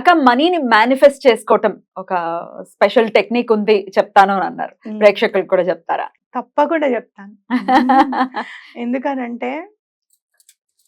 అక్క మనీని మేనిఫెస్ట్ చేసుకోవటం ఒక స్పెషల్ టెక్నిక్ ఉంది చెప్తాను అని అన్నారు. ప్రేక్షకులకు కూడా చెప్తారా? తప్పకుండా చెప్తాను. ఎందుకనంటే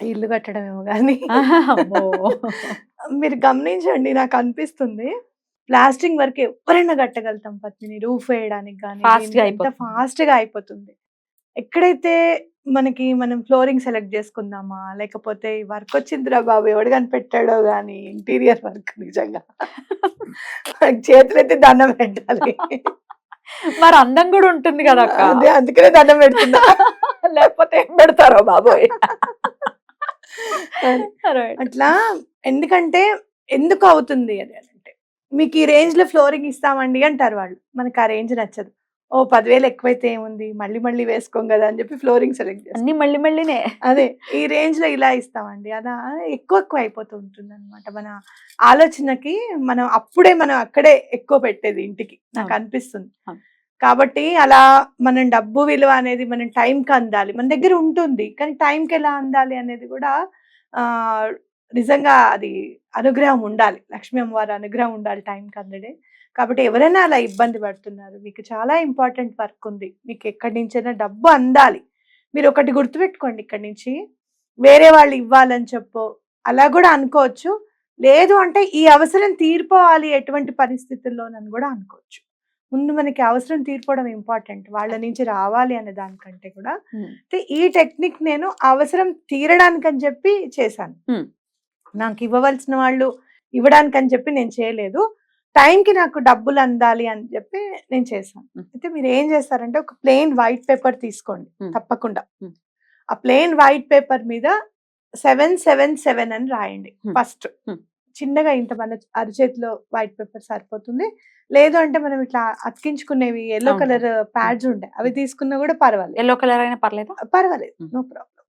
ఇల్లు కట్టడమేమో కానీ. మీరు గమనించండి నాకు అనిపిస్తుంది ప్లాస్టింగ్ వరకు ఎవరైనా కట్టగలుగుతాం పద్మిని రూఫ్ వేయడానికి కానీ. ఫాస్ట్గా అయిపోతుంది. ఎక్కడైతే మనకి మనం ఫ్లోరింగ్ సెలెక్ట్ చేసుకుందామా? లేకపోతే వర్క్ వచ్చిందిరా బాబు ఎవడు కనిపెట్టాడో కానీ ఇంటీరియర్ వర్క్ నిజంగా. మనకి చేతులైతే దండం పెట్టాలి. మరి అందం కూడా ఉంటుంది కదా అదే అందుకనే దండం పెడుతున్నా. లేకపోతే ఏం పెడతారో బాబోయ్. అట్లా ఎందుకంటే ఎందుకు అవుతుంది అది అని అంటే మీకు ఈ రేంజ్లో ఫ్లోరింగ్ ఇస్తామండి అంటారు వాళ్ళు. మనకి ఆ రేంజ్ నచ్చదు. ఓ పదివేలు ఎక్కువైతే ఏముంది? మళ్ళీ మళ్ళీ వేసుకోం కదా అని చెప్పి ఫ్లోరింగ్ సెలెక్ట్ చేస్తాం. అన్ని మళ్ళీ మళ్ళీనే. అదే ఈ రేంజ్లో ఇలా ఇస్తామండి. అలా ఎక్కువ ఎక్కువ అయిపోతూ ఉంటుంది అనమాట మన ఆలోచనకి మనం అప్పుడే మనం అక్కడే ఎక్కువ పెట్టేది ఇంటికి నాకు. అనిపిస్తుంది. కాబట్టి అలా మనం డబ్బు విలువ అనేది మనం టైంకి అందాలి. మన దగ్గర ఉంటుంది కానీ టైంకి ఎలా అందాలి అనేది కూడా ఆ నిజంగా అది అనుగ్రహం ఉండాలి. లక్ష్మీ అమ్మవారి అనుగ్రహం ఉండాలి టైంకి అందడే. కాబట్టి ఎవరైనా అలా ఇబ్బంది పడుతున్నారు మీకు చాలా ఇంపార్టెంట్ వర్క్ ఉంది. మీకు ఎక్కడి నుంచైనా డబ్బు అందాలి. మీరు ఒకటి గుర్తుపెట్టుకోండి ఇక్కడి నుంచి. వేరే వాళ్ళు ఇవ్వాలని చెప్పో అలా కూడా అనుకోవచ్చు. లేదు అంటే ఈ అవసరం తీరిపోవాలి ఎటువంటి పరిస్థితుల్లోనని కూడా అనుకోవచ్చు. ముందు మనకి అవసరం తీరిపోవడం ఇంపార్టెంట్ వాళ్ళ నుంచి రావాలి అనే దానికంటే కూడా. అయితే ఈ టెక్నిక్ నేను అవసరం తీరడానికి అని చెప్పి చేశాను. నాకు ఇవ్వవలసిన వాళ్ళు ఇవ్వడానికి అని చెప్పి నేను చేయలేదు టైంకి నాకు డబ్బులు అందాలి అని చెప్పి నేను చేశాను. అయితే మీరు ఏం చేస్తారంటే ఒక ప్లెయిన్ వైట్ పేపర్ తీసుకోండి. తప్పకుండా. ఆ ప్లెయిన్ వైట్ పేపర్ మీద సెవెన్ సెవెన్ సెవెన్ అని రాయండి. ఫస్ట్. చిన్నగా ఇంత మన అరచేతిలో వైట్ పేపర్ సరిపోతుంది లేదు అంటే మనం ఇట్లా అతికించుకునేవి ఎల్లో. కలర్ ప్యాడ్స్ ఉంటాయి అవి తీసుకున్నా కూడా పర్వాలేదు ఎల్లో కలర్ అయినా పర్లేదా పర్వాలేదు. No problem.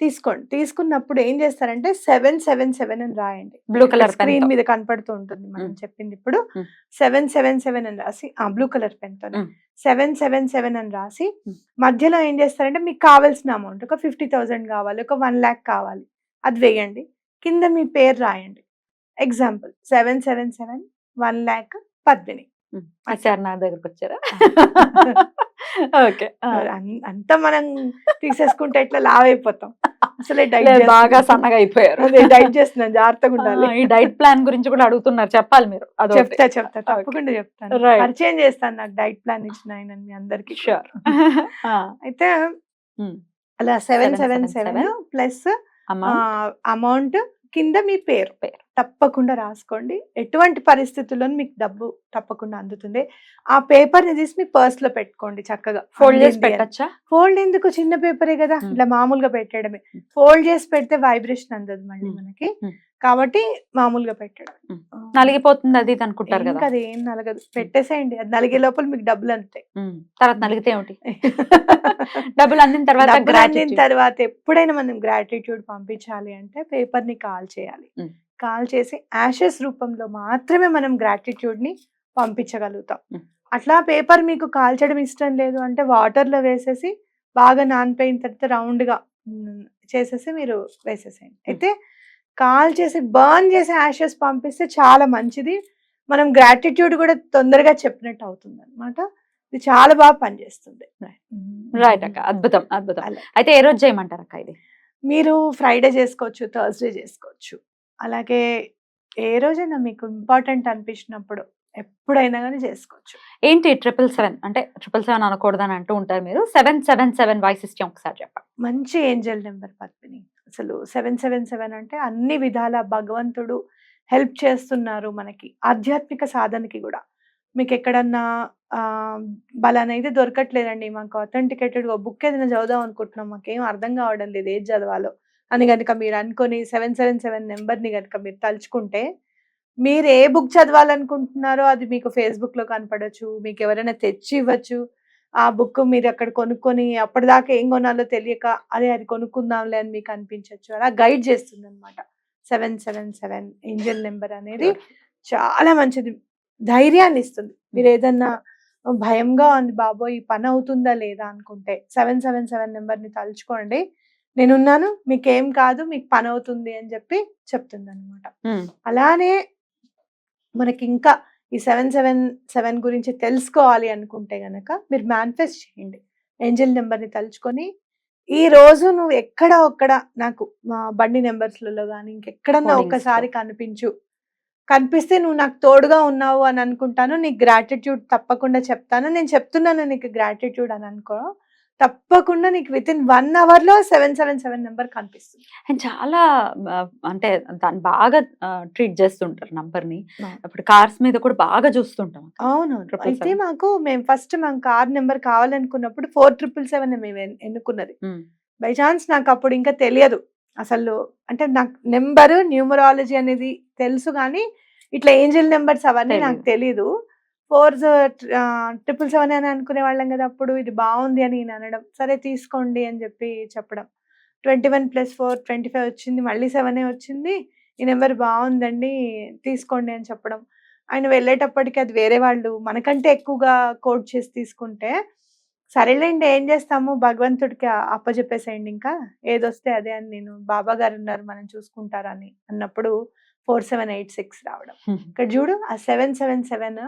తీసుకోండి. తీసుకున్నప్పుడు ఏం చేస్తారంటే సెవెన్ సెవెన్ సెవెన్ అని రాయండి. బ్లూ కలర్ స్క్రీన్ మీద కనపడుతూ ఉంటుంది మనం. చెప్పింది ఇప్పుడు. సెవెన్ సెవెన్ సెవెన్ అని రాసి ఆ బ్లూ కలర్ పెన్తో. సెవెన్ సెవెన్ సెవెన్ అని రాసి. మధ్యలో ఏం చేస్తారంటే మీకు కావాల్సిన అమౌంట్ ఒక ఫిఫ్టీ థౌసండ్ కావాలి ఒక వన్ ల్యాక్ కావాలి అది వేయండి. కింద మీ పేరు రాయండి. Example seven seven seven one lakh Padmini. Sir నా దగ్గరకు వచ్చారా ఓకే. అంతా మనం తీసేసుకుంటే ఇట్లా లావ్ అయిపోతాం. అసలే డైట్ బాగా సన్నగా అయిపోయారు. అదే డైట్ చేస్తున్నాను జాగ్రత్తగా ఉండాలి. ఈ డైట్ ప్లాన్ గురించి కూడా అడుగుతున్నారు. చెప్పాలి మీరు. చెప్తా చెప్తా. తప్పకుండా చెప్తాను. పరిచయం చేస్తాను నాకు డైట్ ప్లాన్ ఇచ్చిన ఆయన మీ అందరికి. ఆ, అయితే. అలా seven seven seven plus amount కింద మీ పేరు పేరు. తప్పకుండా రాసుకోండి ఎటువంటి పరిస్థితుల్లో మీకు డబ్బు తప్పకుండా అందుతుంది ఆ పేపర్ని తీసి మీ పర్స్లో పెట్టుకోండి చక్కగా ఫోల్డ్ చేసి. పెట్టచ్చా ఫోల్డ్ ఎందుకు చిన్న పేపరే కదా. ఇట్లా మామూలుగా పెట్టడమే. ఫోల్డ్ చేసి పెడితే వైబ్రేషన్ అందదు మళ్ళీ. మనకి. కాబట్టి మామూలుగా పెట్టడం. నలిగిపోతుంది అది అనుకుంటారు కదా. కదా ఏం నలగదు. పెట్టేసేయండి. అది నలిగే లోపల మీకు డబ్బులు ఉమ్, తర్వాత నలిగితే ఏమిటి? డబ్బులు అందిన తర్వాత అందిన. తర్వాత ఎప్పుడైనా మనం గ్రాటిట్యూడ్ పంపించాలి అంటే పేపర్ని కాల్ చేయాలి. కాల్ చేసి యాషెస్ రూపంలో మాత్రమే మనం గ్రాటిట్యూడ్ని పంపించగలుగుతాం. అట్లా పేపర్ మీకు కాల్చడం ఇష్టం లేదు అంటే వాటర్లో వేసేసి బాగా నానిపోయిన తర్వాత రౌండ్గా చేసేసి మీరు వేసేసేయండి. అయితే కాల్ చేసి బర్న్ చేసి యాషెస్ పంపిస్తే చాలా మంచిది. మనం గ్రాటిట్యూడ్ కూడా తొందరగా చెప్పినట్టు అవుతుంది అనమాట ఇది చాలా బాగా పనిచేస్తుంది. రైట్ అక్క. అద్భుతం అద్భుతం. అయితే ఏ రోజు చేయమంటారు అక్క ఇది? మీరు ఫ్రైడే చేసుకోవచ్చు థర్స్డే చేసుకోవచ్చు. అలాగే ఏ రోజైనా మీకు ఇంపార్టెంట్ అనిపించినప్పుడు ఎప్పుడైనా కానీ చేసుకోవచ్చు. ఏంటి ట్రిపుల్ సెవెన్? అంటే ట్రిపుల్ సెవెన్ అనకూడదని అంటూ ఉంటారు మీరు. సెవెన్ సెవెన్ సెవెన్ వాయిస్ ఇష్టం ఒకసారి చెప్పండి. మంచి ఏంజల్ నెంబర్ పద్మిని. అసలు సెవెన్ సెవెన్ సెవెన్ అంటే అన్ని విధాల భగవంతుడు హెల్ప్ చేస్తున్నారు మనకి ఆధ్యాత్మిక సాధనకి కూడా. మీకు ఎక్కడన్నా ఆ, దొరకట్లేదండి. మాకు అథెంటికేటెడ్ బుక్ ఏదైనా చదువుదాం అనుకుంటున్నాం. మాకేం అర్థం కావడం లేదు ఏది చదవాలో. అని కనుక మీరు అనుకొని సెవెన్ సెవెన్ సెవెన్ నెంబర్ని కనుక మీరు తలుచుకుంటే మీరు ఏ బుక్ చదవాలనుకుంటున్నారో అది మీకు ఫేస్బుక్లో కనపడచ్చు. మీకు ఎవరైనా తెచ్చి ఇవ్వచ్చు. ఆ బుక్ మీరు అక్కడ కొనుక్కొని అప్పటిదాకా ఏం కొనాలో తెలియక అదే అది కొనుక్కుందాంలే అని మీకు అనిపించవచ్చు అలా గైడ్ చేస్తుంది అనమాట seven seven seven angel number అనేది చాలా మంచిది. ధైర్యాన్ని ఇస్తుంది. మీరు ఏదన్నా భయంగా ఉంది బాబోయ్ ఈ పని అవుతుందా లేదా అనుకుంటే సెవెన్ సెవెన్ సెవెన్ నెంబర్ని తలుచుకోండి. నేనున్నాను మీకేం కాదు మీకు పని అవుతుంది అని చెప్పి చెప్తుంది అనమాట అలానే మనకి ఇంకా ఈ సెవెన్ సెవెన్ సెవెన్ గురించి తెలుసుకోవాలి అనుకుంటే గనక మీరు మేనిఫెస్ట్ చేయండి. ఏంజల్ నెంబర్ని తలుచుకొని ఈ రోజు నువ్వు ఎక్కడ ఒక్కడ నాకు మా బండి నెంబర్స్లలో కానీ ఇంకెక్కడన్నా. ఒక్కసారి కనిపించు. కనిపిస్తే నువ్వు నాకు తోడుగా ఉన్నావు అని అనుకుంటాను నీకు గ్రాటిట్యూడ్ తప్పకుండా చెప్తాను. నేను చెప్తున్నాను నీకు గ్రాటిట్యూడ్ అని అనుకో తప్పకుండా నీకు విత్ ఇన్ వన్ అవర్లో సెవెన్ సెవెన్ సెవెన్ నెంబర్ కనిపిస్తుంది. అండ్ చాలా అంటే దాన్ని బాగా ట్రీట్ చేస్తుంటారు నంబర్ని. అవును. ఇప్పుడు కార్స్ మీద కూడా బాగా చూస్తుంటాం అవునవును. అయితే. మాకు మేము ఫస్ట్ మేము కార్ నెంబర్ కావాలనుకున్నప్పుడు ఫోర్ ట్రిపుల్ సెవెన్ మేము ఎన్- ఎన్నుకున్నది. బై ఛాన్స్ నాకు అప్పుడు ఇంకా తెలియదు. అసలు అంటే నాకు నెంబర్ న్యూమరాలజీ అనేది తెలుసు కానీ ఇట్లా ఏంజల్ నెంబర్స్ అవన్నీ నాకు తెలియదు ఫోర్ ట్రిపుల్ సెవెన్ అని అనుకునే వాళ్ళం కదా అప్పుడు ఇది బాగుంది అని నేను అనడం. సరే తీసుకోండి అని చెప్పి చెప్పడం. Twenty one plus four twenty five వచ్చింది మళ్ళీ సెవెనే వచ్చింది. ఈ నెంబర్ బాగుందండి తీసుకోండి అని చెప్పడం. ఆయన వెళ్ళేటప్పటికి అది వేరే వాళ్ళు మనకంటే ఎక్కువగా కోడ్ చేసి తీసుకుంటే సరేలేండి ఏం చేస్తాము? భగవంతుడికి అప్పచెప్పేసేయండి ఇంకా. ఏదొస్తే అదే అని నేను బాబా గారు ఉన్నారు మనం చూసుకుంటారని అన్నప్పుడు ఫోర్ సెవెన్ ఎయిట్ సిక్స్ రావడం. ఇక్కడ చూడు ఆ సెవెన్ సెవెన్ సెవెన్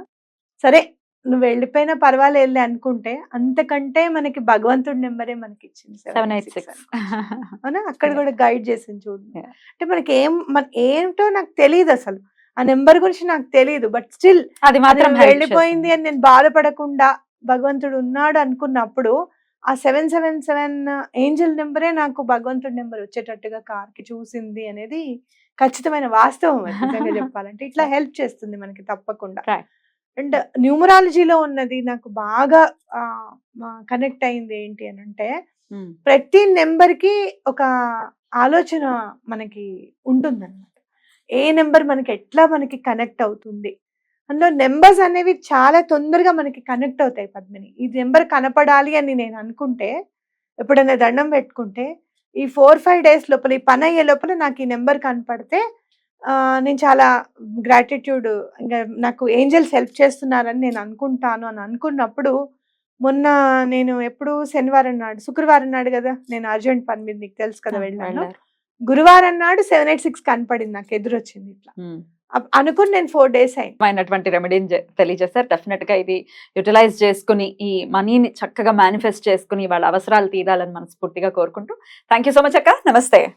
సరే నువ్వు వెళ్ళిపోయినా పర్వాలేదు అనుకుంటే అంతకంటే మనకి భగవంతుడి నెంబరే మనకి ఇచ్చింది సెవెన్ ఎయిట్ సిక్స్ అవునా అక్కడ. కూడా గైడ్ చేసింది చూడు Yeah. అంటే మనకి ఏం మన ఏంటో నాకు తెలియదు అసలు ఆ నెంబర్ గురించి నాకు తెలియదు బట్ స్టిల్ అది మాత్రం వెళ్ళిపోయింది. అని నేను బాధపడకుండా భగవంతుడు ఉన్నాడు అనుకున్నప్పుడు ఆ సెవెన్ సెవెన్ సెవెన్ ఏంజల్ నెంబరే నాకు భగవంతుడి నెంబర్ వచ్చేటట్టుగా కార్కి చూసింది అనేది ఖచ్చితమైన వాస్తవం చెప్పాలంటే ఇట్లా హెల్ప్ చేస్తుంది మనకి తప్పకుండా. అండ్ న్యూమరాలజీలో ఉన్నది నాకు బాగా కనెక్ట్ అయింది ఏంటి అని అంటే ప్రతి నెంబర్కి ఒక ఆలోచన మనకి ఉంటుందన్నమాట. ఏ నెంబర్ మనకి ఎట్లా మనకి కనెక్ట్ అవుతుంది? అందులో నెంబర్స్ అనేవి చాలా తొందరగా మనకి కనెక్ట్ అవుతాయి పద్మిని. ఈ నెంబర్ కనపడాలి అని నేను అనుకుంటే ఎప్పుడైనా దండం పెట్టుకుంటే ఈ ఫోర్ ఫైవ్ డేస్ లోపల ఈ పని అయ్యే లోపల నాకు ఈ నెంబర్ కనపడితే నేను చాలా గ్రాటిట్యూడ్ ఇంకా నాకు ఏంజల్స్ హెల్ప్ చేస్తున్నారని నేను అనుకుంటాను అని అనుకున్నప్పుడు మొన్న నేను ఎప్పుడు శనివారం నాడు శుక్రవారం నాడు కదా నేను అర్జెంట్ పని మీద నీకు తెలుసు కదా వెళ్ళాను. గురువారం నాడు సెవెన్ ఎయిట్ సిక్స్ కనపడింది నాకు ఎదురొచ్చింది ఇట్లా. అనుకుని నేను ఫోర్ డేస్ అయినటువంటి రెమెడీని తెలియజేశారు. డెఫినెట్గా ఇది యూటిలైజ్ చేసుకుని ఈ మనీని చక్కగా మేనిఫెస్ట్ చేసుకుని వాళ్ళ అవసరాలు తీరాలని మనస్ఫూర్తిగా కోరుకుంటూ. థ్యాంక్ యూ సో మచ్ అక్క. నమస్తే.